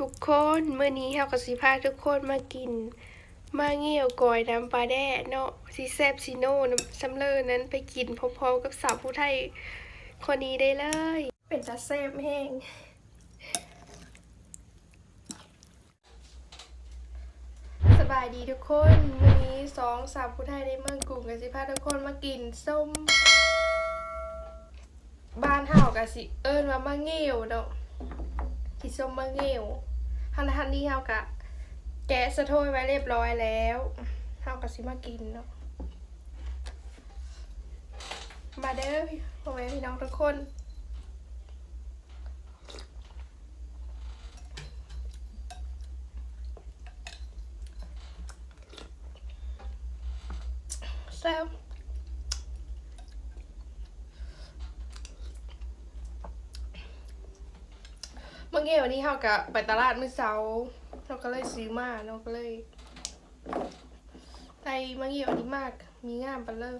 ทุกคนเมื่อนี้เฮาก็สิพาทุกคนมากิน มาเงี้ยวกอยน้ำปลาแด่เนาะสิแซบซิโน่น้ำสำเลอร์นั้นไปกินพร้อมๆกับสาวผู้ไทยคนนี้ได้เลย เป็นตาแซบแห้งสบายดีทุกคนวันนี้สองสาวผู้ไทยในเมืองกรุงกันสิพาทุกคนมากินส้ม บ้านเฮากันสิเอิ้นว่ามาเงี้ยวเนาะ ส้มมะเงียวทันทันนี้เฮากะ แกะสะโทยไว้เรียบร้อยแล้วเฮากะสิมากินเนาะมาเด้อพี่พ่อแม่พี่น้องทุกคนแซ่บ มื่อกี้วันนี้เฮากะไปตลาดมื้อเช้าเราก็เลยซื้อมาเราก็เลยไปเมื่อกี้วันนี้มาก มีงามไปเลย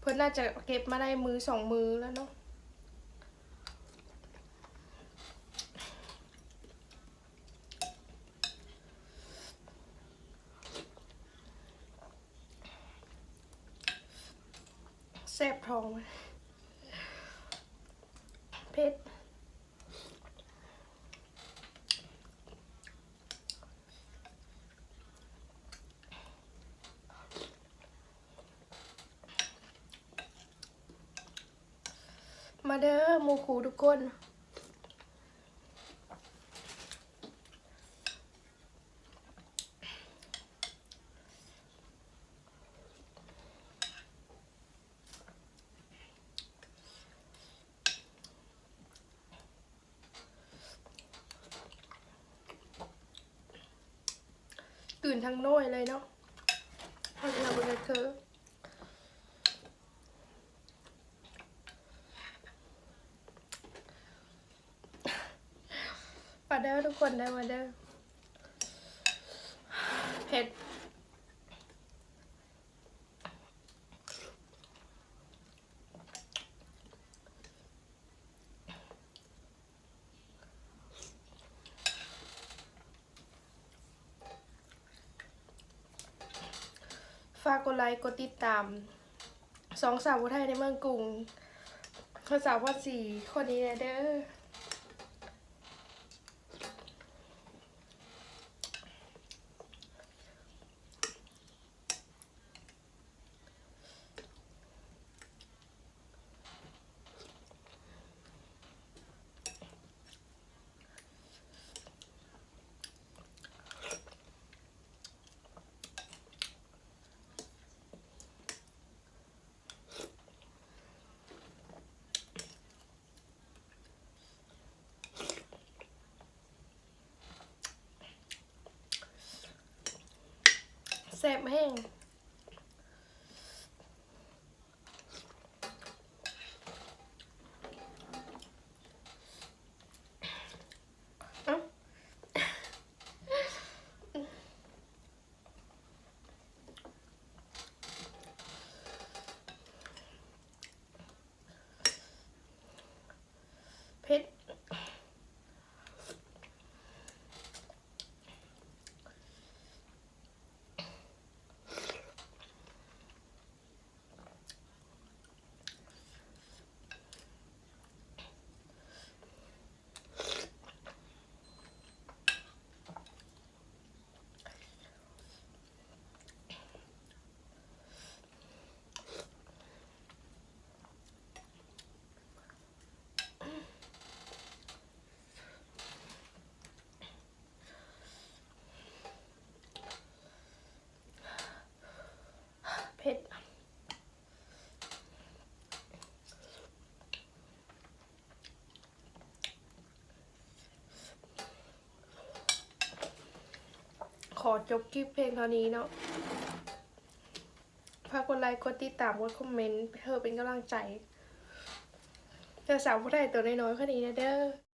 เพิ่นน่าจะเก็บมาได้มือสองมือแล้วเนาะแซ่บทองไหมเมาเด้อมูคูทุกคน ตื่นทั้งโน้ยเลยเนาะทำงานบนเธอ มาเด้อทุกคนได้มาเด้อเผ็ดฝากกดไลค์กดติดตามสองสาวผู้ไทยในเมืองกรุงคนสาวพ่อสี่คนนี้เด้อ แซ่บแห้ง อจบคลิปเพลงเท่านี้เนาะฝากกดไลค์กดติดตามกดคอมเมนต์เพื่อเป็นกำลังใจเจอสาวผู้ใดตัวน้อยๆคนนี้นะเด้อ